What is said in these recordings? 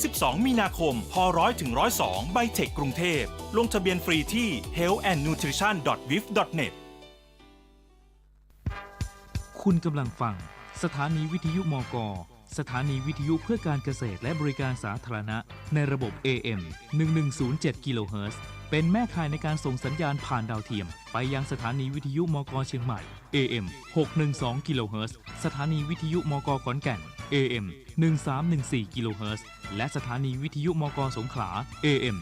10-12 มีนาคม พร้อยถึง102ไบเทคกรุงเทพ ลงทะเบียนฟรีที่ healthandnutrition.wif.net คุณกำลังฟัง สถานีวิทยุมก สถานีวิทยุเพื่อการเกษตรและบริการสาธารณะ ในระบบ AM 1107กิโลเฮิรตซ์ เป็นแม่ข่ายในการส่งสัญญาณผ่านดาวเทียม ไปยังสถานีวิทยุมกเชียงใหม่ AM 612กิโลเฮิรตซ์สถานีวิทยุมกขอนแก่น AM 1314กิโลเฮิรตซ์และสถานีวิทยุมกสงขลา AM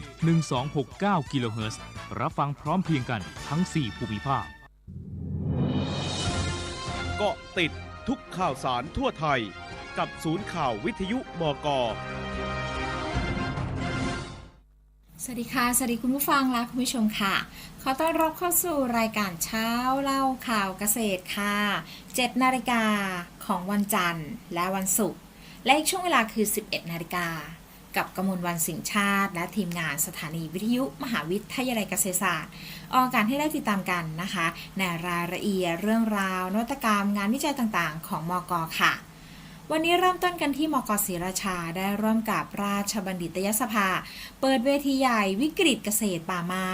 1269กิโลเฮิรตซ์รับฟังพร้อมเพียงกันทั้ง 4 ภูมิภาคเกาะติดทุกข่าวสารทั่วไทย กับศูนย์ข่าววิทยุมก สวัสดีค่ะ สวัสดีคุณผู้ฟังและคุณผู้ชมค่ะ ขอต้อนรับเข้าสู่รายการเช้าเล่าข่าวเกษตรค่ะ 7 นาฬิกาของวันจันทร์และวันศุกร์ และอีกช่วงเวลาคือ 11 นาฬิกา กับกมลวันสิงชาติ และทีมงานสถานีวิทยุมหาวิทยาลัยเกษตรศาสตร์ ออกอากาศให้ได้ติดตามกันนะคะ ในรายละเอียดเรื่องราวนวัตกรรมงานวิจัยต่างๆ ของมกค่ะ วันนี้เริ่มต้นกันที่มกศรีราชาได้ร่วมกับราชบัณฑิตยสภา เปิดเวทีใหญ่วิกฤตเกษตรป่าไม้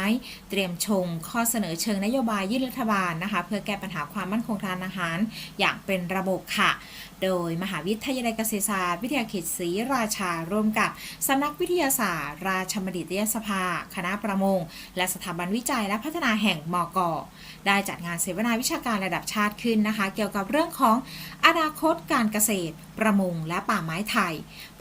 เตรียมชงข้อเสนอเชิงนโยบายยื่นรัฐบาลนะคะ เพื่อแก้ปัญหาความมั่นคงทางอาหาร อย่างเป็นระบบค่ะ โดยมหาวิทยาลัยเกษตรศาสตร์ วิทยาเขตศรีราชาร่วมกับสำนักวิทยาศาสตร์ ราชบัณฑิตยสภา คณะประมง และสถาบันวิจัยและพัฒนาแห่งมก ได้จัดงานเสวนาวิชาการระดับชาติขึ้นนะคะ เกี่ยวกับเรื่องของอนาคตการเกษตร ประมงและป่าไม้ไทย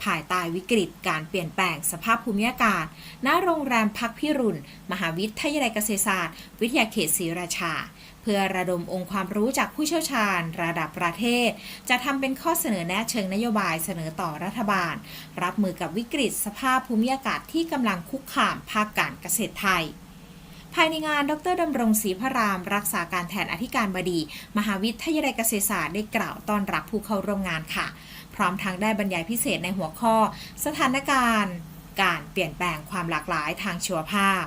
ภายใต้วิกฤตการเปลี่ยนแปลงสภาพภูมิอากาศ ณ โรงแรมพักพิรุณ มหาวิทยาลัยเกษตรศาสตร์ วิทยาเขตศรีราชา เพื่อระดมองค์ความรู้จากผู้เชี่ยวชาญ ระดับประเทศ จะทำเป็นข้อเสนอแนะเชิงนโยบายเสนอต่อรัฐบาล รับมือกับวิกฤตสภาพภูมิอากาศที่กำลังคุกคามภาคการเกษตรไทย ภายในงาน ดรดำรงศรีพระราม รักษาการแทนอธิการบดี มหาวิทยาลัยเกษตรศาสตร์ได้กล่าวต้อนรับผู้เข้าร่วมงานค่ะ พร้อมทั้งได้บรรยายพิเศษในหัวข้อ สถานการณ์ การเปลี่ยนแปลงความหลากหลายทางชีวภาพ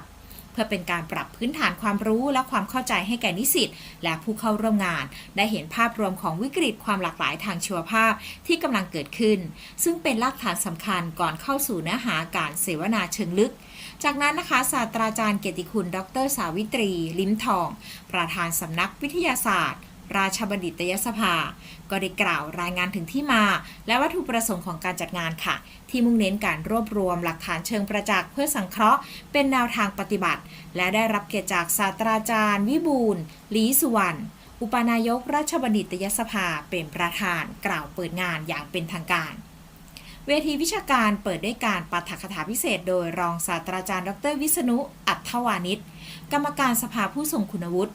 เพื่อเป็นการปรับพื้นฐานความรู้และความเข้าใจให้แก่นิสิตและผู้เข้าร่วมงาน ได้เห็นภาพรวมของวิกฤตความหลากหลายทางชีวภาพที่กำลังเกิดขึ้น ซึ่งเป็นรากฐานสำคัญก่อนเข้าสู่เนื้อหาการเสวนาเชิงลึก จากนั้นนะคะศาสตราจารย์เกียรติคุณ ดร สาวิตรี ลิ้มทอง ประธานสำนักวิทยาศาสตร์ ราชบัณฑิตยสภา ก็ได้กล่าวรายงานถึงที่มา และวัตถุประสงค์ของการจัดงานค่ะ ที่มุ่งเน้นการรวบรวมหลักฐานเชิงประจักษ์เพื่อสังเคราะห์ เป็นแนวทางปฏิบัติ และได้รับเกียรติจากศาสตราจารย์ วิบูลย์ลีสุวรรณอุปนายกราชบัณฑิตยสภาเป็นประธานกล่าวเปิดงานอย่างเป็นทางการ เวทีวิชาการเปิดด้วยการปาฐกถาพิเศษ โดยรองศาสตราจารย์ ดร วิษณุ อัฏฐวานิชกรรมการสภาผู้ทรงคุณวุฒิ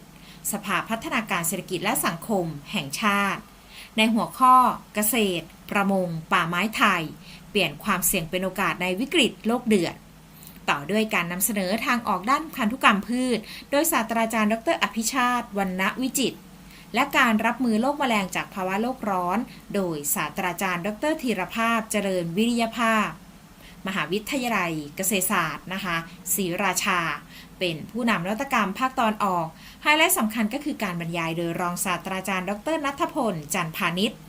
สภาพัฒนาการเศรษฐกิจและสังคม แห่งชาติ ในหัวข้อ เกษตร ประมง ป่าไม้ไทย เปลี่ยนความเสี่ยงเป็นโอกาสในวิกฤตโลกเดือด ต่อด้วยการนำเสนอทางออกด้านพันธุกรรมพืช โดยศาสตราจารย์ ดร อภิชาติวรรณวิจิตร และการรับมือโรคแมลงจากภาวะโลกร้อน โดยศาสตราจารย์ ดรธีรภาพเจริญวิริยภาพ มหาวิทยาลัยเกษตรศาสตร์นะคะศรีราชา เป็นผู้นำนวัตกรรมภาคตอนออก ไฮไลท์สำคัญก็คือการบรรยายโดยรองศาสตราจารย์ ดรนัทพล จันพาณิชย์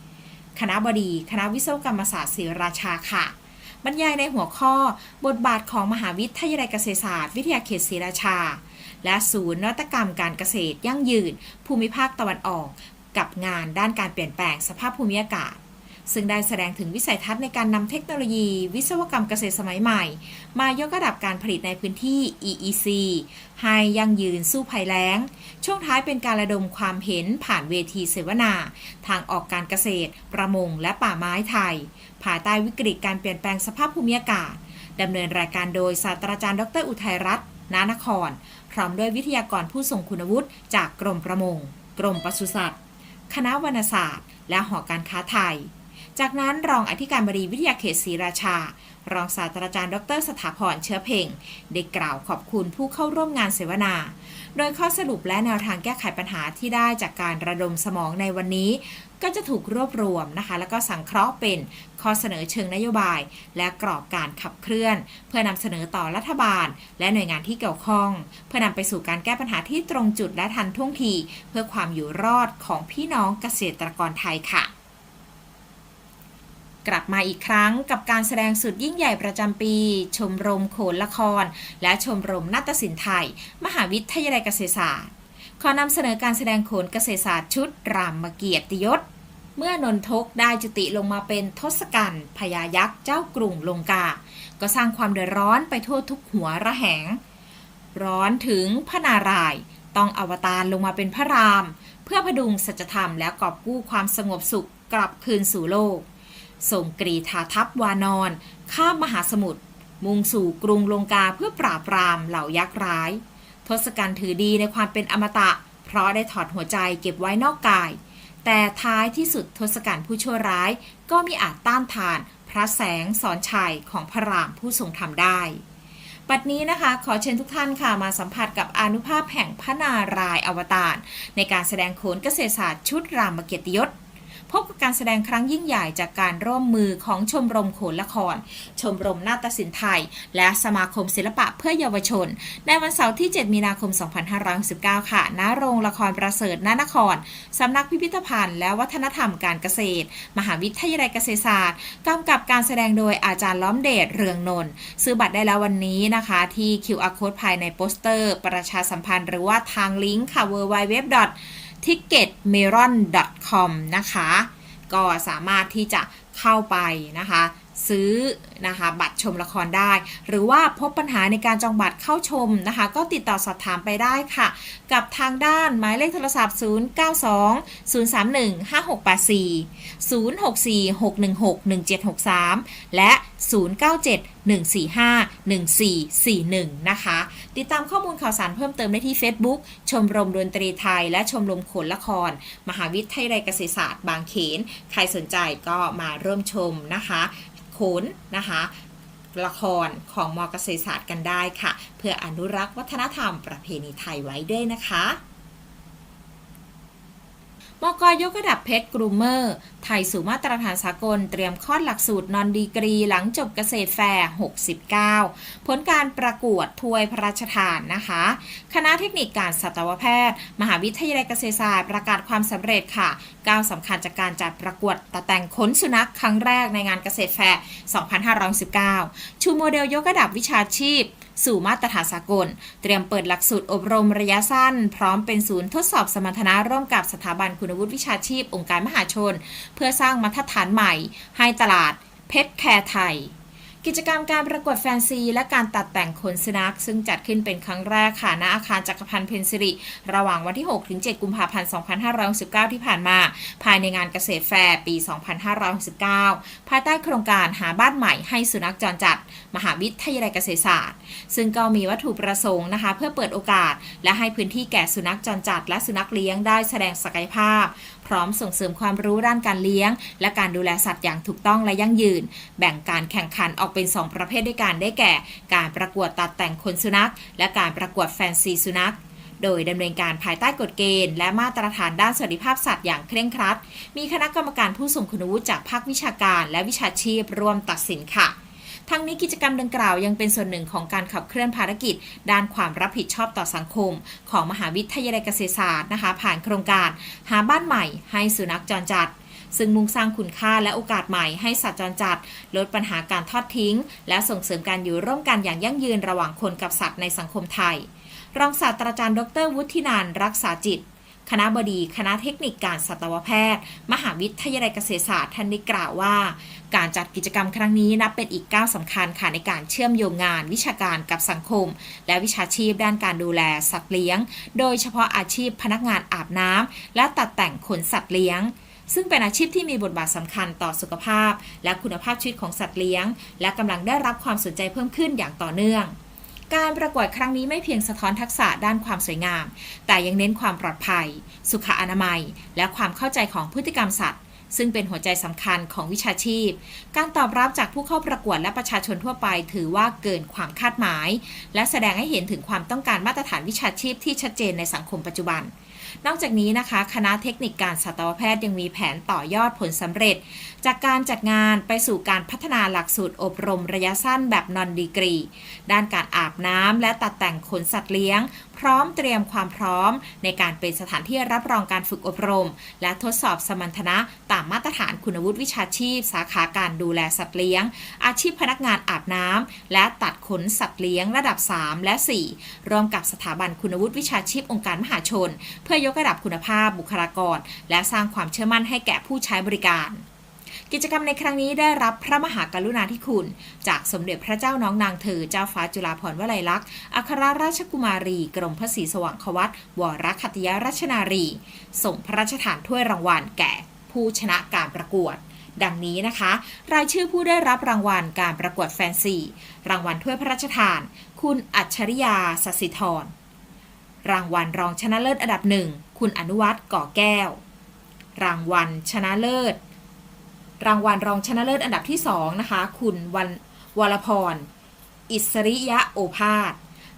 คณะบดี คณะวิศวกรรมศาสตร์ศรีราชาค่ะบรรยายในหัวข้อ บทบาทของมหาวิทยาลัยเกษตรศาสตร์ วิทยาเขตศรีราชา และศูนย์นวัตกรรมการเกษตรยั่งยืน ภูมิภาคตะวันออก กับงานด้านการเปลี่ยนแปลงสภาพภูมิอากาศ ซึ่งได้แสดงถึงวิสัยทัศน์ในการนำเทคโนโลยี วิศวกรรมเกษตรสมัยใหม่ มายกระดับการผลิตในพื้นที่ EEC ให้ยั่งยืนสู้ภัยแล้ง ช่วงท้ายเป็นการระดมความเห็นผ่านเวทีเสวนา ทางออกการเกษตร ประมง และป่าไม้ไทยภายใต้วิกฤตการเปลี่ยนแปลงสภาพภูมิอากาศดำเนินรายการโดยศาสตราจารย์ดรอุทัยรัตน์นานคร พร้อมด้วยวิทยากรผู้ทรงคุณวุฒิจากกรมประมง กรมปศุสัตว์ คณะวรรณศาสตร์ และหอการค้าไทย จากนั้นรองอธิการบดีวิทยาเขตศรีราชา รองศาสตราจารย์ดร สถาพรเชื้อเพ่งได้กล่าวขอบคุณผู้เข้าร่วมงานเสวนา โดยข้อสรุปและแนวทางแก้ไขปัญหาที่ได้จากการระดมสมองในวันนี้ ก็จะถูกรวบรวมนะคะ แล้วก็สังเคราะห์เป็นข้อเสนอเชิงนโยบาย และกรอบการขับเคลื่อน เพื่อนำเสนอต่อรัฐบาล และหน่วยงานที่เกี่ยวข้อง เพื่อนำไปสู่การแก้ปัญหาที่ตรงจุดและทันท่วงที เพื่อความอยู่รอดของพี่น้องเกษตรกรไทยค่ะ กลับมาอีกครั้งกับการแสดงสุดยิ่งใหญ่ประจำปี ชมรมโขนละคร และชมรมนาฏศิลป์ไทย มหาวิทยาลัยเกษตรศาสตร์ ขอนำเสนอการแสดงโขนเกษตรศาสตร์ชุดรามเกียรติยศ เมื่อนนทกได้จุติลงมาเป็นทศกัณฐ์พญายักษ์เจ้ากรุงลงกา ก็สร้างความเดือดร้อนไปทั่วทุกหัวระแหง ร้อนถึงพระนารายณ์ต้องอวตารลงมาเป็นพระราม เพื่อพดุงสัจธรรมและกอบกู้ความสงบสุขกลับคืนสู่โลก ส่งกรีธาทัพวานอน ข้ามมหาสมุทรมุ่งสู่กรุงลงกาเพื่อปราบปรามเหล่ายักษ์ร้าย ทศกัณฐ์ถือดีในความเป็นอมตะ เพราะได้ถอดหัวใจเก็บไว้นอกกาย แต่ท้ายที่สุดทศกัณฐ์ผู้ชั่วร้ายก็มีอาจต้านทาน พระแสงสอนชัยของพระรามผู้ทรงธรรมได้ปัดนี้นะคะ ขอเชิญทุกท่านค่ะมาสัมผัสกับอนุภาพแห่งพระนารายณ์อวตารในการแสดงโขนเกษตรศาสตร์ชุดรามเกียรติยศ พบกับการแสดงครั้งยิ่งใหญ่จากการร่วมมือของชมรมโขนละคร ชมรมนาฏศิลป์ไทย และสมาคมศิลปะเพื่อเยาวชน ในวันเสาร์ที่ 7 มีนาคม 2569 ค่ะ ณ โรงละครประเสริฐนนคร สำนักพิพิธภัณฑ์และวัฒนธรรมการเกษตร มหาวิทยาลัยเกษตรศาสตร์กำกับการแสดงโดยอาจารย์ล้อมเดชเรืองนนท์ซื้อบัตรได้แล้ววันนี้นะคะที่ QR code ภายในโปสเตอร์ ประชาสัมพันธ์หรือว่าทางลิงก์ค่ะ www ticketmeron.com นะคะ ก็สามารถที่จะเข้าไปนะคะ ซื้อนะคะบัตรชมละครได้ หรือว่าพบปัญหาในการจองบัตรเข้าชมนะคะ ก็ติดต่อสอบถามไปได้ค่ะ กับทางด้านหมายเลขโทรศัพท์ 092 031 5684 064 616 1763 และ 097 145 1441 นะคะ ติดตามข้อมูลข่าวสารเพิ่มเติมได้ที่ Facebook ชมรมดนตรีไทย และชมรมโขนละคร มหาวิทยาลัยเกษตรศาสตร์บางเขน ใครสนใจก็มาร่วมชมนะคะ โขนนะคะละครของมอเกษตรศาสตร์กันได้ค่ะ เพื่ออนุรักษ์วัฒนธรรมประเพณีไทยไว้ด้วยนะคะ มกยกระดับเพชรกรูมเมอร์ ไทยสู่มาตรฐานสากลเตรียมคลอดหลักสูตรนอนดีกรีหลังจบเกษตรแฟร์ 69 ผลการประกวดถ้วยพระราชทานนะคะ คณะเทคนิคการสัตวแพทย์ มหาวิทยาลัยเกษตรศาสตร์ประกาศความสำเร็จค่ะ ก้าวสำคัญจากการจัดประกวดตัดแต่งขนสุนัขครั้งแรกในงานเกษตรแฟร์ 2519 ชูโมเดลยกระดับวิชาชีพ สู่มาตรฐานสากล เตรียมเปิดหลักสูตรอบรมระยะสั้น พร้อมเป็นศูนย์ทดสอบสมรรถนะร่วมกับสถาบันคุณวุฒิวิชาชีพ องค์การมหาชน เพื่อสร้างมาตรฐานใหม่ ให้ตลาดเพชรแคร์ไทย กิจกรรมการประกวดแฟนซี และการตัดแต่งขนสุนัข ซึ่งจัดขึ้นเป็นครั้งแรกค่ะณอาคารจักรพันธ์เพนซิริ ระหว่างวันที่ 6 ถึง 7 กุมภาพันธ์ 2569 ที่ผ่านมา ภายในงานเกษตรแฟร์ปี 2569 ภายใต้โครงการหาบ้านใหม่ให้สุนัขจรจัด มหาวิทยาลัยเกษตรศาสตร์ ซึ่งก็มีวัตถุประสงค์นะคะ เพื่อเปิดโอกาส และให้พื้นที่แก่สุนัขจรจัด และสุนัขเลี้ยงได้แสดงศักยภาพพ ร้อมส่งเสริมความรู้ด้านการเลี้ยง และการดูแลสัตว์อย่างถูกต้องและยั่งยืน แบ่งการแข่งขันออกเป็น 2 ประเภทด้วยกันได้แก่ การประกวดตัดแต่งขนสุนัข และการประกวดแฟนซีสุนัขโดยดำเนินการภายใต้กฎเกณฑ์ และมาตรฐานด้านสวัสดิภาพสัตว์อย่างเคร่งครัด มีคณะกรรมการผู้ทรงคุณวุฒิจากภาควิชาการและวิชาชีพร่วมตัดสินค่ะ ทั้งนี้กิจกรรมดังกล่าวยังเป็นส่วนหนึ่งของการขับเคลื่อนภารกิจ ด้านความรับผิดชอบต่อสังคม ของมหาวิทยาลัยเกษตรศาสตร์นะคะ ผ่านโครงการ หาบ้านใหม่ให้สุนัขจรจัดซึ่งมุ่งสร้างคุณค่าและโอกาสใหม่ให้สัตว์จรจัด ลดปัญหาการทอดทิ้ง และส่งเสริมการอยู่ร่วมกันอย่างยั่งยืนระหว่างคนกับสัตว์ในสังคมไทย รองศาสตราจารย์ดร วุฒินันรักษาจิต คณะบดี คณะเทคนิคการสัตวแพทย์ มหาวิทยาลัยเกษตรศาสตร์ท่านได้กล่าวว่า การจัดกิจกรรมครั้งนี้นับเป็นอีกก้าวสำคัญค่ะในการเชื่อมโยงงาน วิชาการกับสังคม และวิชาชีพด้านการดูแลสัตว์เลี้ยง โดยเฉพาะอาชีพพนักงานอาบน้ำและตัดแต่งขนสัตว์เลี้ยงซึ่งเป็นอาชีพที่มีบทบาทสำคัญต่อสุขภาพ และคุณภาพชีวิตของสัตว์เลี้ยง และกำลังได้รับความสนใจเพิ่มขึ้นอย่างต่อเนื่อง การประกวดครั้งนี้ไม่เพียงสะท้อนทักษะด้านความสวยงาม แต่ยังเน้นความปลอดภัย สุขอนามัย และความเข้าใจของพฤติกรรมสัตว์ ซึ่งเป็นหัวใจสำคัญของวิชาชีพ การตอบรับจากผู้เข้าประกวดและประชาชนทั่วไป ถือว่าเกินความคาดหมาย และแสดงให้เห็นถึงความต้องการมาตรฐานวิชาชีพที่ชัดเจนในสังคมปัจจุบันนอกจากนี้นะคะ คณะเทคนิคการสัตวแพทย์ยังมีแผนต่อยอดผลสำเร็จ จากการจัดงานไปสู่การพัฒนาหลักสูตรอบรมระยะสั้นแบบนอนดีกรี ด้านการอาบน้ำและตัดแต่งขนสัตว์เลี้ยง พร้อมเตรียมความพร้อม ในการเป็นสถานที่รับรองการฝึกอบรม และทดสอบสมรรถนะตามมาตรฐานคุณวุฒิวิชาชีพ สาขาการดูแลสัตว์เลี้ยง อาชีพพนักงานอาบน้ำและตัดขนสัตว์เลี้ยงระดับ 3 และ 4 ร่วมกับสถาบันคุณวุฒิวิชาชีพองค์การมหาชน เพื่อยกระดับคุณภาพบุคลากร และสร้างความเชื่อมั่นให้แก่ผู้ใช้บริการ กิจกรรมในครั้งนี้ได้รับพระมหากรุณาธิคุณ จากสมเด็จพระเจ้าน้องนางเธอเจ้าฟ้าจุฬาภรณ์วลัยลักษณ์อัครราชกุมารี กรมพระศรีสว่างควัตวรคัตยราชนารี ส่งพระราชทานถ้วยรางวัลแก่ผู้ชนะการประกวดดังนี้นะคะ รายชื่อผู้ได้รับรางวัลการประกวดแฟนซี รางวัลถ้วยพระราชทาน คุณอัจฉริยาสสิธร รางวัลรองชนะเลิศอันดับหนึ่ง คุณอนุวัฒน์ก่อแก้ว รางวัลชนะเลิศ รางวัลรองชนะเลิศอันดับที่ 2 นะคะ คุณวันวรพร อิสริยะโอภาส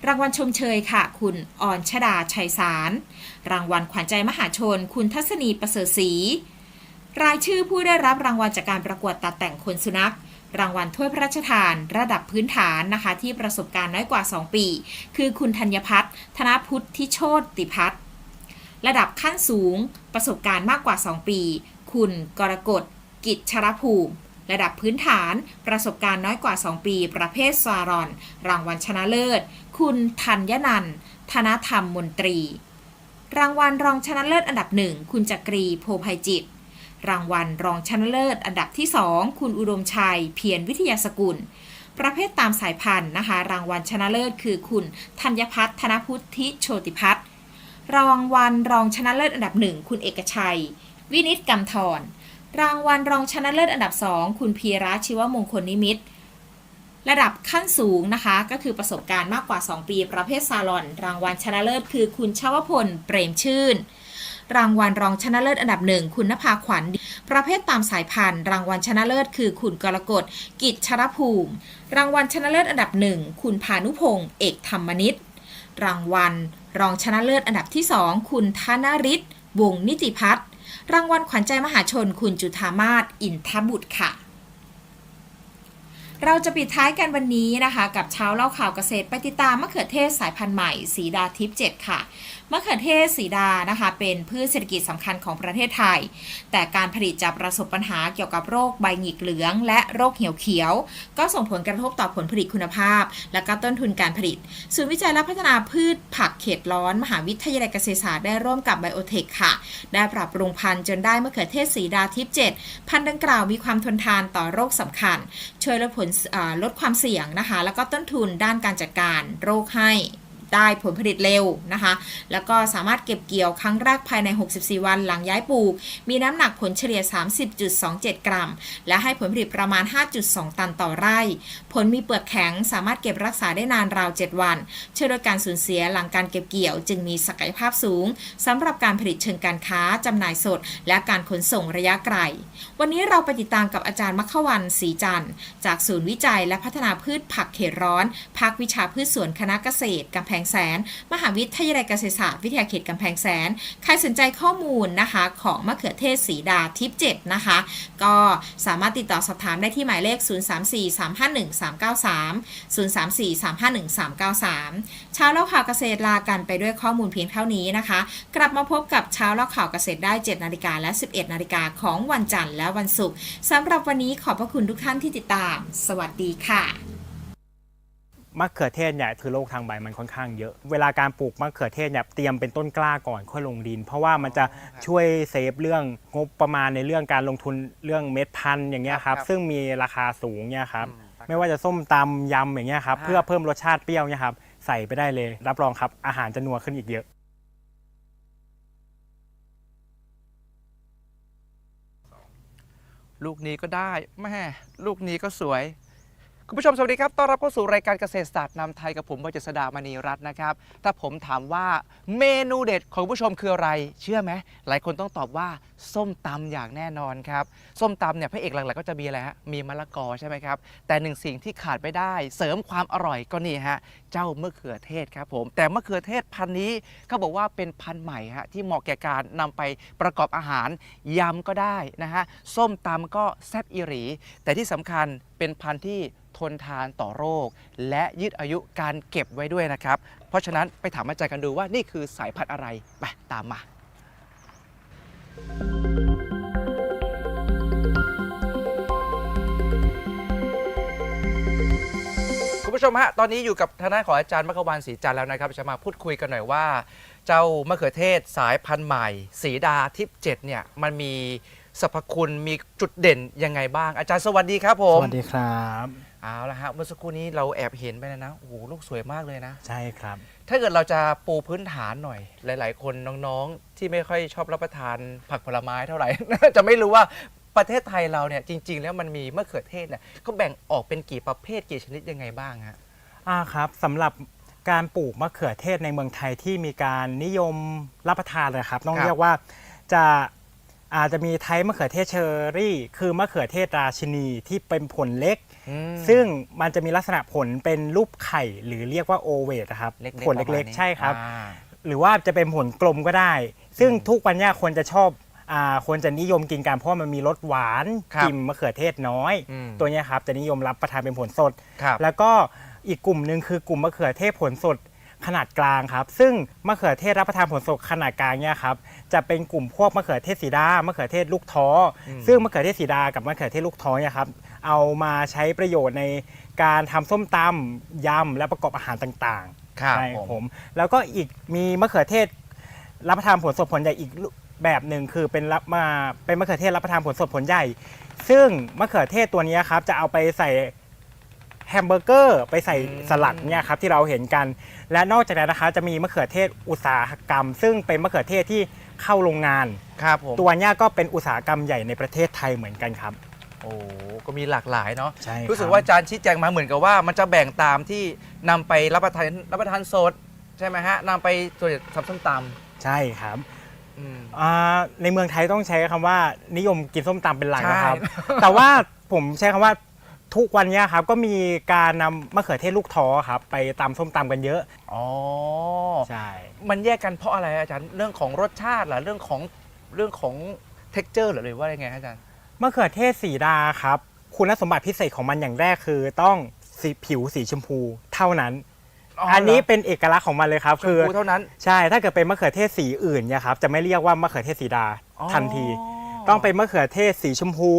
รางวัลชมเชยค่ะ คุณอ่อนชดาชัยสาร รางวัลขวัญใจมหาชน คุณทัศนีประเสริฐศรี รายชื่อผู้ได้รับรางวัลจากการประกวดตัดแต่งคนสุนัข รางวัลถ้วยพระราชทาน ระดับพื้นฐานนะคะ ที่ประสบการณ์น้อยกว่า 2 ปี คือคุณธัญพัฒน์ธนพุทธิโชติพัฒน์ระดับขั้นสูง ประสบการณ์มากกว่า 2 ปี คุณกรกฎ กิจชรภูมิ ระดับพื้นฐาน ประสบการณ์น้อยกว่า 2 ปี ประเภทซารอน รางวัลชนะเลิศ คุณธัญนันธนธรรมมนตรี รางวัลรองชนะเลิศอันดับหนึ่งคุณจักรีโพภัยจิต รางวัลรองชนะเลิศอันดับที่ 2 คุณอุดมชัย เพียรวิทยาสกุล ประเภทตามสายพันธุ์นะคะ รางวัลชนะเลิศคือคุณธัญพัฒน์ธนพุทธิโชติพัฒน์รางวัลรองชนะเลิศอันดับหนึ่งคุณเอกชัย วินิตกำธร รางวัลรองชนะเลิศอันดับสองคุณพีระชิวมงคลนิมิตรระดับขั้นสูงนะคะ ก็คือประสบการณ์มากกว่า 2 ปีประเภทซาลอน รางวัลชนะเลิศคือคุณชวพลเปรมชื่น รางวัลรองชนะเลิศอันดับหนึ่งคุณนภาขวัญ ประเภทตามสายพันธุ์ รางวัลชนะเลิศคือคุณกรกฎกิจชรภูมิ รางวัลชนะเลิศอันดับหนึ่งคุณพานุพงศ์เอกธรรมนิตรางวัล รองชนะเลิศอันดับที่ 2 คุณธนริศวงนิติพัฒน์ รางวัลขวัญใจมหาชนคุณจุธามาศอินทบุตรค่ะ เราจะปิดท้ายกันวันนี้นะคะ กับเช้าเล่าข่าวเกษตรไปติดตามมะเขือเทศสายพันธุ์ใหม่สีดาทิพย์7ค่ะ มะเขือเทศสีดานะคะ เป็นพืชเศรษฐกิจสำคัญของประเทศไทย แต่การผลิตจะประสบปัญหาเกี่ยวกับโรคใบหงิกเหลือง และโรคเหี่ยวเขียว ก็ส่งผลกระทบต่อผลผลิตคุณภาพ และก็ต้นทุนการผลิต ศูนย์วิจัยและพัฒนาพืชผักเขตร้อน มหาวิทยาลัยเกษตรศาสตร์ได้ร่วมกับไบโอเทคค่ะ ได้ปรับปรุงพันธุ์จนได้มะเขือเทศสีดาทิพย์7พันธุ์ดังกล่าวมีความทนทานต่อโรคสำคัญ ช่วยลดผลลดความเสี่ยงนะคะ แล้วก็ต้นทุนด้านการจัดการโรคให้ ได้ผลผลิตเร็วนะคะ แล้วก็สามารถเก็บเกี่ยวครั้งแรกภายใน 64 วันหลังย้ายปลูก มีน้ำหนักผลเฉลี่ย 30.27 กรัม และให้ผลผลิตประมาณ 5.2 ตันต่อไร่ ผลมีเปลือกแข็งสามารถเก็บรักษาได้นานราว 7 วัน ช่วยลดการสูญเสียหลังการเก็บเกี่ยว จึงมีศักยภาพสูงสำหรับการผลิตเชิงการค้าจำหน่ายสด และการขนส่งระยะไกล วันนี้เราไปติดตามกับอาจารย์มัคควันศรีจันทร์จากศูนย์วิจัยและพัฒนาพืชผักเขตร้อน ภาควิชาพืชสวนคณะเกษตรกำแพงแสน มหาวิทยาลัยเกษตรศาสตร์วิทยาเขตกำแพงแสน ใครสนใจข้อมูลนะคะของมะเขือเทศสีดาทิพย์7นะคะ ก็สามารถติดต่อสอบถามได้ที่หมายเลข 0343513930 0343513993 เช้าเล่าข่าวเกษตรลากันไปด้วยข้อมูลเพียงเท่านี้นะคะ กลับมาพบกับเช้าเล่าข่าวเกษตรได้ 7 นาฬิกาและ 11 นาฬิกาของวันจันทร์และวันศุกร์สำหรับวันนี้ขอบพระคุณทุกท่านที่ติดตาม สวัสดีค่ะ มะเขือเทศเนี่ยคือโรคทางใบมันค่อนข้างเยอะ เวลาการปลูกมะเขือเทศเนี่ยเตรียมเป็นต้นกล้าก่อนค่อยลงดิน เพราะว่ามันจะช่วยเซฟเรื่องงบประมาณในเรื่องการลงทุนเรื่องเม็ดพันธุ์อย่างเงี้ยครับครับซึ่งมีราคาสูงเนี่ยครับอืมไม่ว่าจะส้มตำยำอย่างเงี้ยครับอ่าเพื่อเพิ่มรสชาติเปรี้ยวเนี่ยครับ ใส่ไปได้เลย รับรองครับ อาหารจะนัวขึ้นอีกเยอะลูกนี้ก็ได้แม่ลูกนี้ก็สวย คุณผู้ชมสวัสดีครับ ต้อนรับเข้าสู่รายการเกษตรศาสตร์นำไทยกับผมบอยเจษดามณีรัตน์นะครับ ถ้าผมถามว่าเมนูเด็ดของคุณผู้ชมคืออะไร เชื่อไหม หลายคนต้องตอบว่าส้มตำอย่างแน่นอนครับ ส้มตำเนี่ยพระเอกหลักๆก็จะมีอะไรฮะ มีมะละกอใช่ไหมครับ แต่หนึ่งสิ่งที่ขาดไม่ได้ เสริมความอร่อยก็นี่ฮะ เจ้ามะเขือเทศครับผม แต่มะเขือเทศพันธุ์นี้เขาบอกว่าเป็นพันธุ์ใหม่ฮะที่เหมาะแก่การนำไปประกอบอาหารยำก็ได้นะฮะ ส้มตำก็แซ่บอีหรี แต่ที่สำคัญเป็นพันธุ์ที่ ทนทานต่อโรค และยืดอายุการเก็บไว้ด้วยนะครับ เพราะฉะนั้นไปถามอาจารย์กันดูว่านี่คือสายพันธุ์อะไร ไปตามมา คุณผู้ชมฮะ ตอนนี้อยู่กับทางด้านของอาจารย์มะขวานศรีจันทร์แล้วนะครับ จะมาพูดคุยกันหน่อยว่า เจ้ามะเขือเทศสายพันธุ์ใหม่ สีดาทิพย์เจ็ดเนี่ยมันมีสรรพคุณมีจุดเด่นยังไงบ้าง อาจารย์สวัสดีครับผสม วัสดีครับ เอาละฮะเมื่อสักครู่นี้เราแอบเห็นไปแล้วนะโอ้โหลูกสวยมากเลยนะ ใช่ครับ ถ้าเกิดเราจะปูพื้นฐานหน่อย หลาย ๆ คนน้องๆ ที่ไม่ค่อยชอบรับประทานผักผลไม้เท่าไหร่ จะไม่รู้ว่าประเทศไทยเราเนี่ยจริง ๆ แล้วมันมีมะเขือเทศเนี่ยเขาแบ่งออกเป็นกี่ประเภทกี่ชนิดยังไงบ้างฮะอ่าครับสำหรับการปลูกมะเขือเทศในเมืองไทยที่มีการนิยมรับประทานเลยครับต้องครับเรียกว่าจะอาจจะมีไทยมะเขือเทศเชอรี่ คือมะเขือเทศราชินีที่เป็นผลเล็กอืม ซึ่งมันจะมีลักษณะผลเป็นรูปไข่ หรือเรียกว่าโอเวตครับเล็กๆผลประมาเล็ณกนี้ๆใช่ครับอ่าหรือว่าจะเป็นผลกลมก็ได้ ซึ่งอืมทุกวันเนี้คนจะชอบอ่าคนจะนิยมกินกันเพราะว่ามันมีรสหวานครับกลิ่นมะเขือเทศน้อยอืมตัวเนี้ยครับจะนิยมรับประทานเป็นผลสดครับแล้วก็อีกกลุ่มหนึ่งคือกลุ่มมะเขือเทศผลสด ขนาดกลางครับ ซึ่งมะเขือเทศรับประทานผลสดขนาดกลางเนี่ยครับจะเป็นกลุ่มพวกมะเขือเทศสีดามะเขือเทศลูกท้ออมซึ่งมะเขือเทศสีดากับมะเขือเทศลูกท้อเนี่ยครับเอามาใช้ประโยชน์ในการทำส้มตำยำและประกอบอาหารต่างๆครับใช่ผมผมแล้วก็อีกมีมะเขือเทศ รับประทานผลสดผลใหญ่อีกแบบหนึ่งคือเป็นรับมาเป็นมะเขือเทศรับประทานผลสดผลใหญ่ ซึ่งมะเขือเทศตัวเนี้ยครับจะเอาไปใส่ แฮมเบอร์เกอร์ไปใส่อืมสลัดเนี่ยครับที่เราเห็นกัน และนอกจากนั้นนะคะจะมีมะเขือเทศอุตสาหกรรม ซึ่งเป็นมะเขือเทศที่เข้าโรงงาน ครับผมตัวเนี้ยก็เป็นอุตสาหกรรมใหญ่ในประเทศไทยเหมือนกันครับ โอ้ก็มีหลากหลายเนาะใช่คบรู้สึกว่าอาจารย์ชี้แจงมาเหมือนกับว่ามันจะแบ่งตามที่นำไปรับประทานรับประทานสดใช่ไหมฮะนำไปส่วนใหญ่ทำส้มตใช่ครับำอืม อ่าในเมืองไทยต้องใช้คำว่านิยมกินส้มตำเป็นหลักนะครับใช่แต่ว่าผมใช้คำว่า ทุกวันเนี้ยครับก็มีการนำมะเขือเทศลูกท้อครับไปตำส้มตำกันเยอะ อ๋อ ใช่ มันแยกกันเพราะอะไรอาจารย์เรื่องของรสชาติเหรอเรื่องของเรื่องของ t e x t อร์หรือว่าอะไรไงฮะอาจารย์มะเขือเทศสีดาครับ คุณสมบัติพิเศษของมันอย่างแรกคือต้องสีผิวสีชมพูเท่านั้น อันนี้เป็นเอกลักษณ์ของมันเลยครับชมคือพูเท่านั้นใช่ถ้าเกิดเป็นมะเขือเทศสีอื่นเนี่ยครับจะไม่เรียกว่ามะเขือเทศสีดาอ๋อทันที ต้องเป็นมะเขือเทศสีชมพู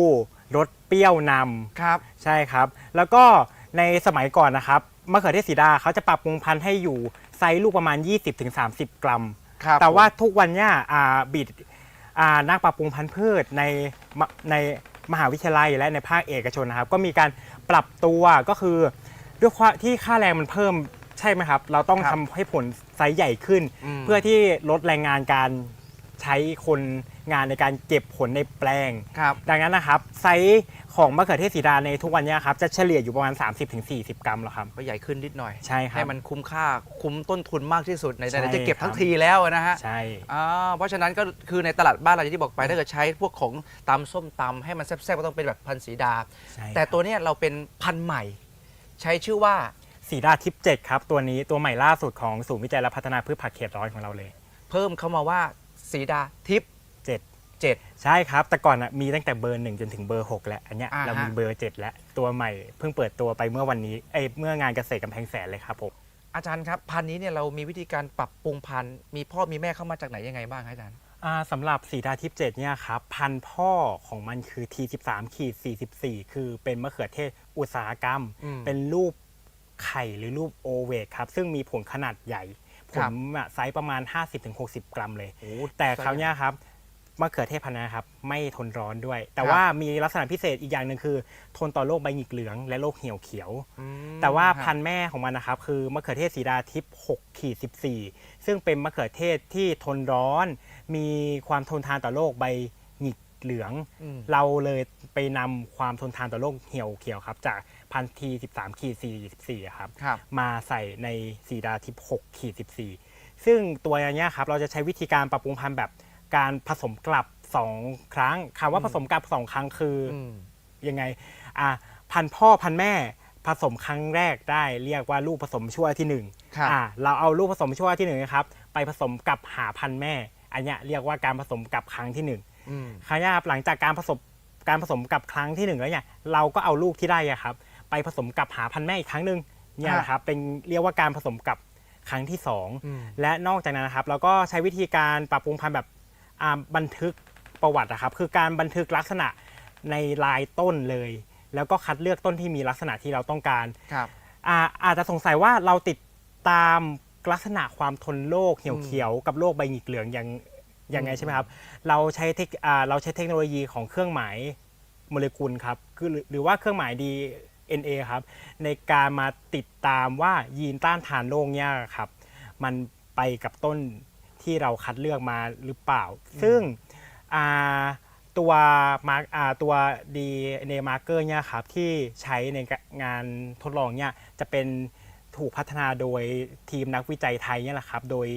รสเปรี้ยวนำครับ ใช่ครับ แล้วก็ในสมัยก่อนนะครับมะเขือเทศสีดาเขาจะปรับปรุงพันธุ์ให้อยู่ไซส์ลูกประมาณ 20-30 กรัม ครับแต่ว่าผมทุกวันเนี่ยอ่าบิดอ่านักปรับปรุงพันธุ์พืชในมในมหาวิทยาลัยและในภาคเอกชนนะครับ ก็มีการปรับตัวก็คือด้วยความที่ค่าแรงมันเพิ่มใช่ไหมครับ เราต้องครับทำให้ผลไซส์ใหญ่ขึ้นมเพื่อที่ลดแรงงานการใช้คน งานในการเก็บผลในแปลง ครับ ดังนั้นนะครับไซส์ของมะเขือเทศสีดาในทุกวันนี้ครับจะเฉลี่ยอยู่ประมาณ 30-40 กรัมหรอครับ ก็ใหญ่ขึ้นนิดหน่อย ใช่ครับ ให้มันคุ้มค่าคุ้มต้นทุนมากที่สุดในใช่จะเก็บทั้งทีแล้วนะฮะใช่เพราะฉะนั้นก็คือในตลาดบ้านเราที่บอกไปถ้าเกิดใช้พวกของตำส้มตำให้มันแซ่บๆก็ต้องเป็นแบบพันสีดา ใช่แต่ตัวนี้เราเป็นพันใหม่ ใช้ชื่อว่าสีดาทิพย์เจ็ดครับตัวนี้ตัวใหม่ล่าสุดของศูนย์วิจัยและพัฒนาพืชผักเขตร้อนของเราเลย เพิ่มเข้ามาว่าสีดาทิป 7 ใช่ครับ แต่ก่อนมีตั้งแต่เบอร์ 1 จนถึงเบอร์ 6 แล้ว อันเนี้ยเรามีเบอร์ 7 แล้ว ตัวใหม่เพิ่งเปิดตัวไปเมื่อวันนี้เอ้เมื่องานเกษตรกำแพงแสนเลยครับผม อาจารย์ครับพันนี้เนี่ยเรามีวิธีการปรับปรุงพันธุ์มีพ่อมีแม่เข้ามาจากไหนยังไงบ้างครับอาจารย์สำหรับสีดาทิพย์เจ็ดเนี่ยครับ พันพ่อของมันคือ T13 ขีด44 คือเป็นมะเขือเทศอุตสาหกรรมมเป็นรูปไข่หรือรูปโอเวกครับ ซึ่งมีผลขนาดใหญ่ ผคลไซส์ประมาณ 50-60 กรัมเลย แต่คราวเนี้ยครับ มะเขือเทศพันธุ์นะครับไม่ทนร้อนด้วย แต่ครับว่ามีลักษณะพิเศษอีกอย่างหนึ่งคือ ทนต่อโรคใบหงิกเหลือง และโรคเหี่ยวเขียวอืมแต่ว่าครับพันธุ์แม่ของมันนะครับคือมะเขือเทศสีดาทิพย์6ขีด14 ซึ่งเป็นมะเขือเทศที่ทนร้อน มีความทนทานต่อโรคใบหงิกเหลืองอืมเราเลยไปนำความทนทานต่อโรคเหี่ยวเขียวครับจากพันทีสิบสามขีดสี่สี่ครับครับมาใส่ในสีดาทิพหกขีดสิบสี่ซึ่งตัวเนี้ยครับเราจะใช้วิธีการปรับปรุงพันธุ์แบบ การผสมกลับสองครั้งคำว่าผสมกลับสองครั้งคือออืมยังไงอะพันธุ์พ่อพันธุ์แม่ผสมครั้งแรกได้เรียกว่าลูกผสมชั่วที่หนึ่งครับอะเราเอาลูกผสมชั่วที่หนึ่งนะครับ ไปผสมกับหาพันธุ์แม่ อันเนี้ยเรียกว่าการผสมกับครั้งที่หนึ่งอืมครั้งนี้ครับหลังจากการผสมการผสมกับครั้งที่หนึ่งแล้วเนี่ยเราก็เอาลูกที่ได้อะครับ ไปผสมกับหาพันธุ์แม่อีกครั้งหนึ่งเนี่ยฮะนะครับเป็นเรียกว่าการผสมกับครั้งที่สองอืมและนอกจากนั้นนะครับ เราก็ใช้วิธีการปรับปรุงพันธุ์แบบอ่า บันทึกประวัตินะครับ คือการบันทึกลักษณะในลายต้นเลย แล้วก็คัดเลือกต้นที่มีลักษณะที่เราต้องการครับอาอาจจะสงสัยว่าเราติดตามลักษณะความทนโรคเหี่ยวๆกับโรคใบหงิกเหลืองยังยังไงใช่ไหมครับ เราใช้เทคอ่าเราใช้เทคโนโลยีของเครื่องหมายโมเลกุลครับคือหรือหรือว่าเครื่องหมาย DNA ครับ ในการมาติดตามว่ายีนต้านทานโรคเนี่ยครับ มันไปกับต้น ที่เราคัดเลือกมาหรือเปล่า ซึ่งอ่าตัวมาร์กอ่าตัว DNA marker เนี่ยครับที่ใช้ในงานทดลองเนี่ยจะเป็นถูกพัฒนาโดยทีมนักวิจัยไทยเนี่ยแหละครับ โดย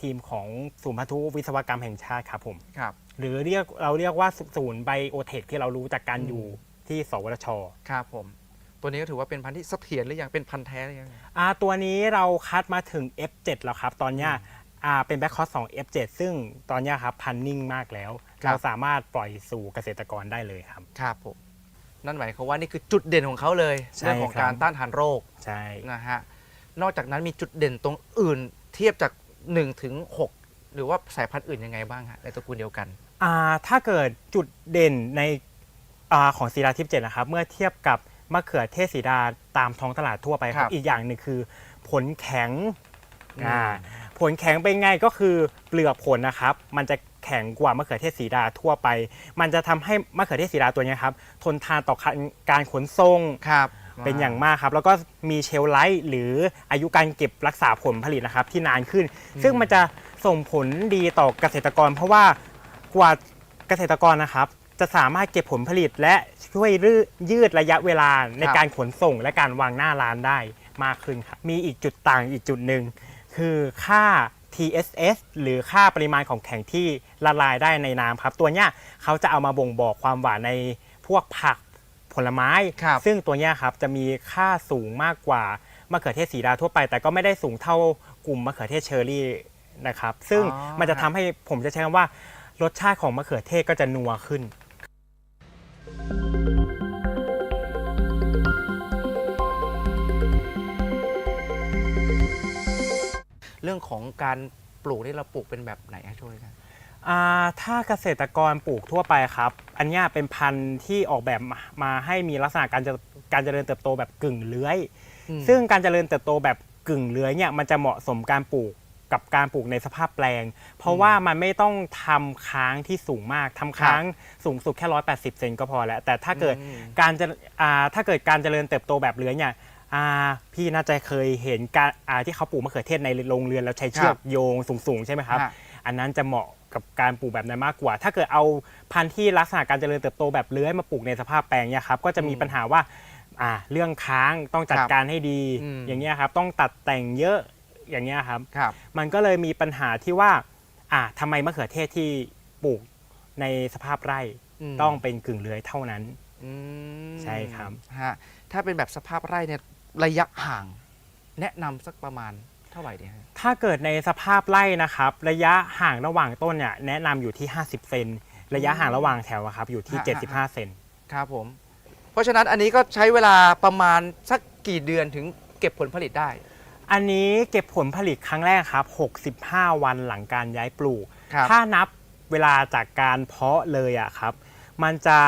ทีมของศูนย์พันธุวิศวกรรมแห่งชาติครับผมครับ หรือเรียกเราเรียกว่าศูนย์ไบโอเทคที่เรารู้จากการอืมอยู่ที่สวทช ครับผม ตัวนี้ก็ถือว่าเป็นพันธุ์ที่เสถียรหรือยังเป็นพันธุ์แท้หรือยังอ่าตัวนี้เราคัดมาถึง F7 แล้วครับ ตอนเนี้ย อ่าเป็นแบ็คคอร์ส2 F7 ซึ่งตอนเนี้ยครับพันนิ่งมากแล้ว ครับ เราสามารถปล่อยสู่เกษตรกรได้เลยครับ ครับผมนั่นหมายความว่านี่คือจุดเด่นของเขาเลยใช่เรื่องของครับ การต้านทานโรคใช่ นะฮะนอกจากนั้นมีจุดเด่นตรงอื่นเทียบจาก1ถึง6หรือว่าสายพันธุ์อื่นยังไงบ้างฮะในตระกูลเดียวกัน อ่าถ้าเกิดจุดเด่นในอ่าของสีดาทิพย์เจ็ดนะครับ เมื่อเทียบกับมะเขือเทศสีดาตามท้องตลาดทั่วไปคครัรับบอีกอย่างหนึ่งคือ ผลแข็งอืม อ่า ผลแข็งเป็นไงก็คือเปลือกผลนะครับ มันจะแข็งกว่ามะเขือเทศสีดาทั่วไป มันจะทำให้มะเขือเทศสีดาตัวเนี้ยครับทนทานต่อการขนส่ง ครับ เป็นอย่างมากครับ แล้วก็มีเชลฟ์ไลท์หรืออายุการเก็บรักษาผลผลิตนะครับ ที่นานขึ้น ซึ่งมันจะส่งผลดีต่อเกษตรกร เพราะว่ากว่าเกษตรกรนะครับ จะสามารถเก็บผลผลิตและช่วยยืดระยะเวลาในการขนส่งและการวางหน้าร้านได้มากขึ้นครับมีอีกจุดต่างอีกจุดหนึ่ง คือค่า TSS หรือค่าปริมาณของแข็งที่ละลายได้ในน้ำครับ ตัวเนี้ยเขาจะเอามาบ่งบอกความหวานในพวกผักผลไม้ ครับซึ่งตัวเนี้ยครับจะมีค่าสูงมากกว่ามะเขือเทศสีดาทั่วไป แต่ก็ไม่ได้สูงเท่ากลุ่มมะเขือเทศเชอร์รี่นะครับ ซึ่งอ๋อ มันจะทำให้ผมจะใช้คำว่ารสชาติของมะเขือเทศก็จะนัวขึ้น เรื่องของการปลูกนี่เราปลูกเป็นแบบไหนฮะช่วยกัน อ่าถ้าเกษตรกรปลูกทั่วไปครับ อันเนี้ยเป็นพันธุ์ที่ออกแบบมามาให้มีลักษณะการเจการเจริญเติบโตแบบกึ่งเลื้อยอืมซึ่งการเจริญเติบโตแบบกึ่งเลื้อยเนี่ยมันจะเหมาะสมการปลูกกับการปลูกในสภาพแปลง เพราะว่ามันไม่ต้องทำค้างที่สูงมากทำค้างสูงสุดแค่ 180 เซนก็พอแล้ว แต่ถ้าเกิดอืมการจะอ่าถ้าเกิดการเจริญเติบโตแบบเลื้อยเนี่ย อ่าพี่น่าจะเคยเห็นการอ่าที่เขาปลูกมะเขือเทศในโรงเรือนแล้วใช้เชือกโยงสูงๆ ใช่ไหมครับ ฮะ อันนั้นจะเหมาะกับการปลูกแบบนั้นมากกว่า ถ้าเกิดเอาพันธุ์ที่ลักษณะการเจริญเติบโตแบบเลื้อยมาปลูกในสภาพแปลงเนี่ยครับก็จะมีอืมปัญหาว่าอ่าเรื่องค้างต้องจัดครับการให้ดี อืม อย่างเงี้ยครับต้องตัดแต่งเยอะอย่างเงี้ยครับ ครับ มันก็เลยมีปัญหาที่ว่าอ่าทำไมมะเขือเทศที่ปลูกในสภาพไร่อืม ต้องเป็นกึ่งเลื้อยเท่านั้น อืมใช่ครับ ฮะถ้าเป็นแบบสภาพไร่เนี่ย ระยะห่าง แนะนำสักประมาณเท่าไหร่ดีฮะ ถ้าเกิดในสภาพไร่นะครับ ระยะห่างระหว่างต้นเนี่ยแนะนำอยู่ที่ 50 เซนระยะห่างระหว่างแถวอะครับอยู่ที่ ฮะฮะ 75 เซนครับผม เพราะฉะนั้นอันนี้ก็ใช้เวลาประมาณสักกี่เดือนถึงเก็บผลผลิตได้ อันนี้เก็บผลผลิตครั้งแรกครับ 65 วันหลังการย้ายปลูก ครับ ถ้านับเวลาจากการเพาะเลยอะครับ มันจะ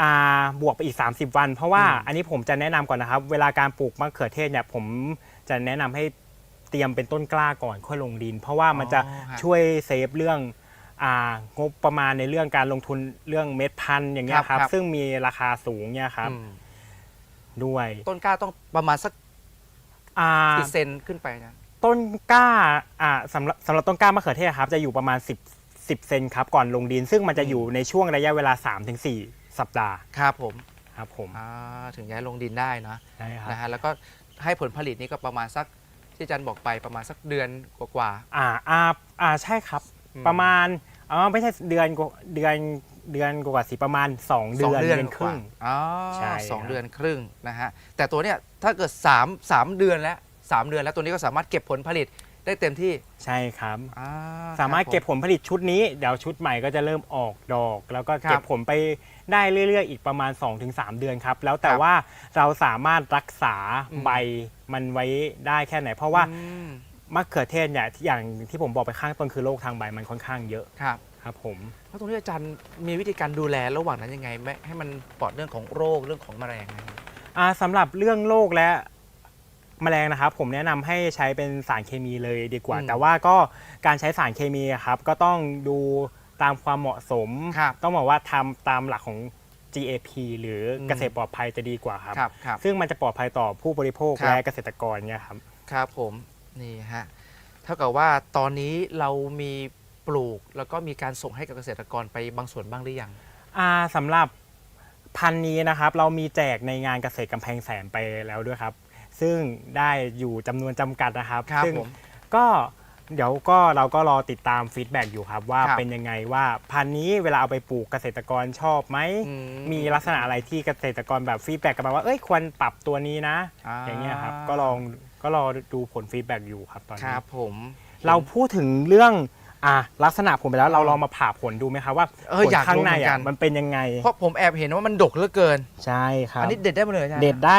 อ่าบวกไปอีก 30 วัน เพราะว่าอืมอันนี้ผมจะแนะนำก่อนนะครับ เวลาการปลูกมะเขือเทศเนี่ยผมจะแนะนำให้เตรียมเป็นต้นกล้าก่อนค่อยลงดิน เพราะว่ามันจะอ๋อฮะช่วยเซฟเรื่องอ่างบประมาณในเรื่องการลงทุนเรื่องเม็ดพันธุ์อย่างเงี้ยครับครับครับ ซึ่งมีราคาสูงเนี่ยครับอืมด้วยต้นกล้าต้องประมาณสักอ่า กี่เซนขึ้นไปนะ ต้นกล้าอ่าสำหรับสำหรับต้นกล้ามะเขือเทศครับ จะอยู่ประมาณ 10 10เซนครับก่อนลงดิน ซึ่งมันจะอืมอยู่ในช่วงระยะเวลา 3-4 สัปดาห์ครับผมครับผมอ่าถึงย้ายลงดินได้นะใช่ครับนะฮะแล้วก็ให้ผลผลิตนี่ก็ประมาณสักที่อาจันบอกไปประมาณสักเดือนกว่า อ่าอ่าอ่าใช่ครับ อืมประมาณอ๋อไม่ใช่เดือนกว่าเดือนเดือนกว่าสิประมาณ 2 ๆเดือนสงเดือนครึ่งกว่าอ๋อใช่สองครับ เดือนครึ่งนะฮะแต่ตัวเนี้ยถ้าเกิด3 3เดือนแล้วสามเดือนแล้วตัวนี้ก็สามารถเก็บผลผลิตได้เต็มที่ใช่ครับ อ่สามารถคเก็บผลผลิตชุดนี้ เดี๋ยวชุดใหม่ก็จะเริ่มออกดอก แล้วก็ครับเก็บผลไป ได้เรื่อยๆ อีกประมาณ 2-3 เดือนครับ แล้วแต่ครับว่าเราสามารถรักษาอืมใบมันไว้ได้แค่ไหน เพราะว่าอืมมะเขือเทศเนี่ยอย่างที่ผมบอกไปข้างต้นคือโรคทางใบมันค่อนข้างเยอะครับครับผมแล้วตรงนี้อาจารย์มีวิธีการดูแลระหว่างนั้นยังไงไม่ให้มันปลอดเรื่องของโรคเรื่องของแมลงนะครับอ่าสำหรับเรื่องโรคและแมลงนะครับ ผมแนะนำให้ใช้เป็นสารเคมีเลยดีกว่าอืมแต่ว่าก็การใช้สารเคมีอะครับ ก็ต้องดู ตามความเหมาะสม ครับต้องบอกว่าทำตามหลักของ GAP หรืออมเกษตรปลอดภัยจะดีกว่าครับ ครับครับซึ่งมันจะปลอดภัยต่อผู้บริโภคครับ และเกษตรกรเนี่ยครับ ครับผมนี่ฮะเท่ากับว่าตอนนี้เรามีปลูกแล้วก็มีการส่งให้กับเกษตรกรไปบางส่วนบ้างหรือยัง อ่าสำหรับพันธุ์นี้นะครับ เรามีแจกในงานเกษตรกำแพงแสนไปแล้วด้วยครับ ซึ่งได้อยู่จำนวนจำกัดนะครับ ครับซึ่งผมก็ เดี๋ยวก็เราก็รอติดตามฟีดแบ็กอยู่ครับ ว่าครับเป็นยังไงว่าพันธุ์นี้เวลาเอาไปปลูกเกษตรกรชอบไหม อืมีลักษณะอะไรที่เกษตรกรแบบฟีดแบ็กกลันมาว่าเอ้ยควรปรับตัวนี้นะ อ่า อย่างเงี้ยครับก็ลองก็รอดูผลฟีดแบ็กอยู่ครับตอนคนี้ รับผม เราพูดถึงเรื่องอะลักษณะผลไปแล้วเราลองมาผ่าผลดูไหมครับว่าเออผลอยากข้างรู้ในเหมือนกัอะน มันเป็นยังไงเพราะผมแอบเห็นว่ามันดกเหลือเกิน ใช่ครับ อันนี้เด็ดได้หมาเลยอาจารย์ เด็ดได้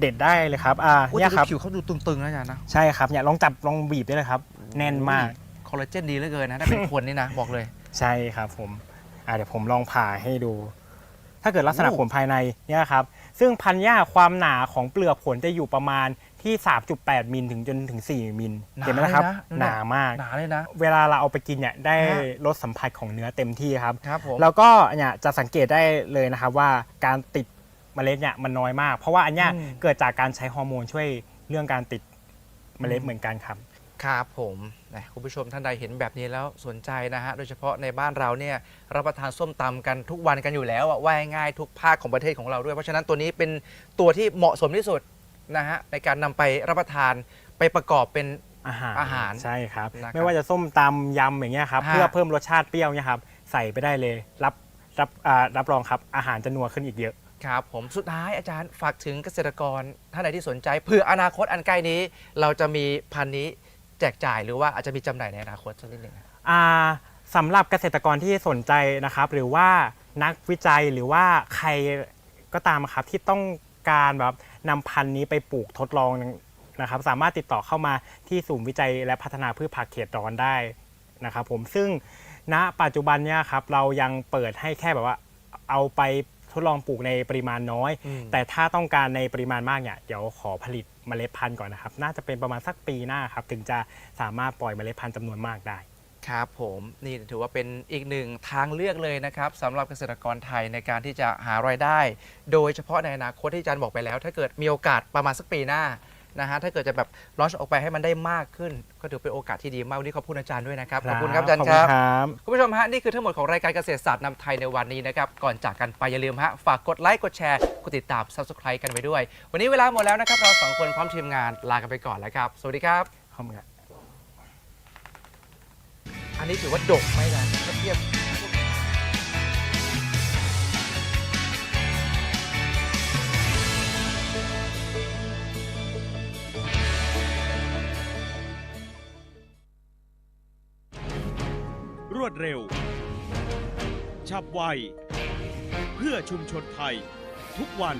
เด็ดได้เลยครับอ่าเนี่ยครับผิวเขาดูตึงๆนะอาจารย์นะใช่ครับเนี่ยลองจับลองบีบได้เลยครับ แน่นมากคอลลาเจนดีเหลือเกินนะถ้าเป็นคนนี่นะบอกเลย ใช่ครับผมอ่าเดี๋ยวผมลองผ่าให้ดู ถ้าเกิดลักษณะผลภายในเนี่ยครับ ซึ่งพันหญ้าความหนาของเปลือกผลจะอยู่ประมาณที่ 3.8 มิลถึงจนถึง 4 มิลเห็นไหมล่ะครับ หนามากหนาเลยนะเวลาเราเอาไปกินเนี่ยได้รสสัมผัสของเนื้อเต็มที่ครับครับผมแล้วก็เนี่ยจะสังเกตได้เลยนะครับว่าการติด เมล็ดเนี่ยมันน้อยมาก เพราะว่าอันเนี้ยอืมเกิดจากการใช้ฮอร์โมนช่วยเรื่องการติดเมล็ดอืมเหมือนกันครับ ครับผมนะคุณผู้ชมท่านใดเห็นแบบนี้แล้วสนใจนะฮะ โดยเฉพาะในบ้านเราเนี่ยรับประทานส้มตำกันทุกวันกันอยู่แล้วอะว่าง่ายๆทุกภาคของประเทศของเราด้วย เพราะฉะนั้นตัวนี้เป็นตัวที่เหมาะสมที่สุดนะฮะในการนำไปรับประทานไปประกอบเป็น อาหารอาหารใช่ครับ นะครับไม่ว่าจะส้มตำยำอย่างเงี้ยครับฮะ เพื่อเพิ่มรสชาติเปรี้ยวเนี่ยครับใส่ไปได้เลย รับรับอ่ารับรองครับอาหารจะนัวขึ้นอีกเยอะ ครับผมสุดท้ายอาจารย์ฝากถึงเกษตรกรท่านใดที่สนใจเผื่ออนาคตอันใกล้นี้ เราจะมีพันธุ์นี้แจกจ่ายหรือว่าอาจจะมีจำหน่ายในอนาคตสักนิดหนึ่งอ่าสำหรับเกษตรกรที่สนใจนะครับ หรือว่านักวิจัยหรือว่าใครก็ตามครับที่ต้องการแบบนำพันธุ์นี้ไปปลูกทดลองนะครับ สามารถติดต่อเข้ามาที่ศูนย์วิจัยและพัฒนาพืชผักเขตร้อนได้นะครับผมซึ่งณปัจจุบันเนี่ยครับเรายังเปิดให้แค่แบบว่าเอาไป ทดลองปลูกในปริมาณน้อยอืมแต่ถ้าต้องการในปริมาณมากเนี่ยเดี๋ยวขอผลิตเมล็ดพันธุ์ก่อนนะครับ น่าจะเป็นประมาณสักปีหน้าครับ ถึงจะสามารถปล่อยเมล็ดพันธุ์จำนวนมากได้ ครับผมนี่ถือว่าเป็นอีกหนึ่งทางเลือกเลยนะครับสำหรับเกษตรกรไทยในการที่จะหารายได้ โดยเฉพาะในอนาคตที่อาจารย์บอกไปแล้ว ถ้าเกิดมีโอกาสประมาณสักปีหน้า นะฮะถ้าเกิดจะแบบลอนช์ออกไปให้มันได้มากขึ้น ก็ถือเป็นโอกาสที่ดีมากวันนี้ขอบคุณอาจารย์ด้วยนะครับขอบคุณครับอาจารย์ขอบคคุณรับครับคุณผู้ชมฮะ นี่คือทั้งหมดของรายการเกษตรศาสตร์นำไทยในวันนี้นะครับ ก่อนจากกันไปอย่าลืมฮะ ฝากกดไลค์ กดแชร์ กดติดตาม subscribe กันไว้ด้วย วันนี้เวลาหมดแล้วนะครับ เราสองคนพร้อมทีมงานลากันไปก่อนแล้วครับ สวัสดีครับ ขอบคุณครับ อันนี้ถือว่าดกไหมนะถ้าเทียบ วดเร็ว ฉับไว เพื่อชุมชนไทย ทุกวัน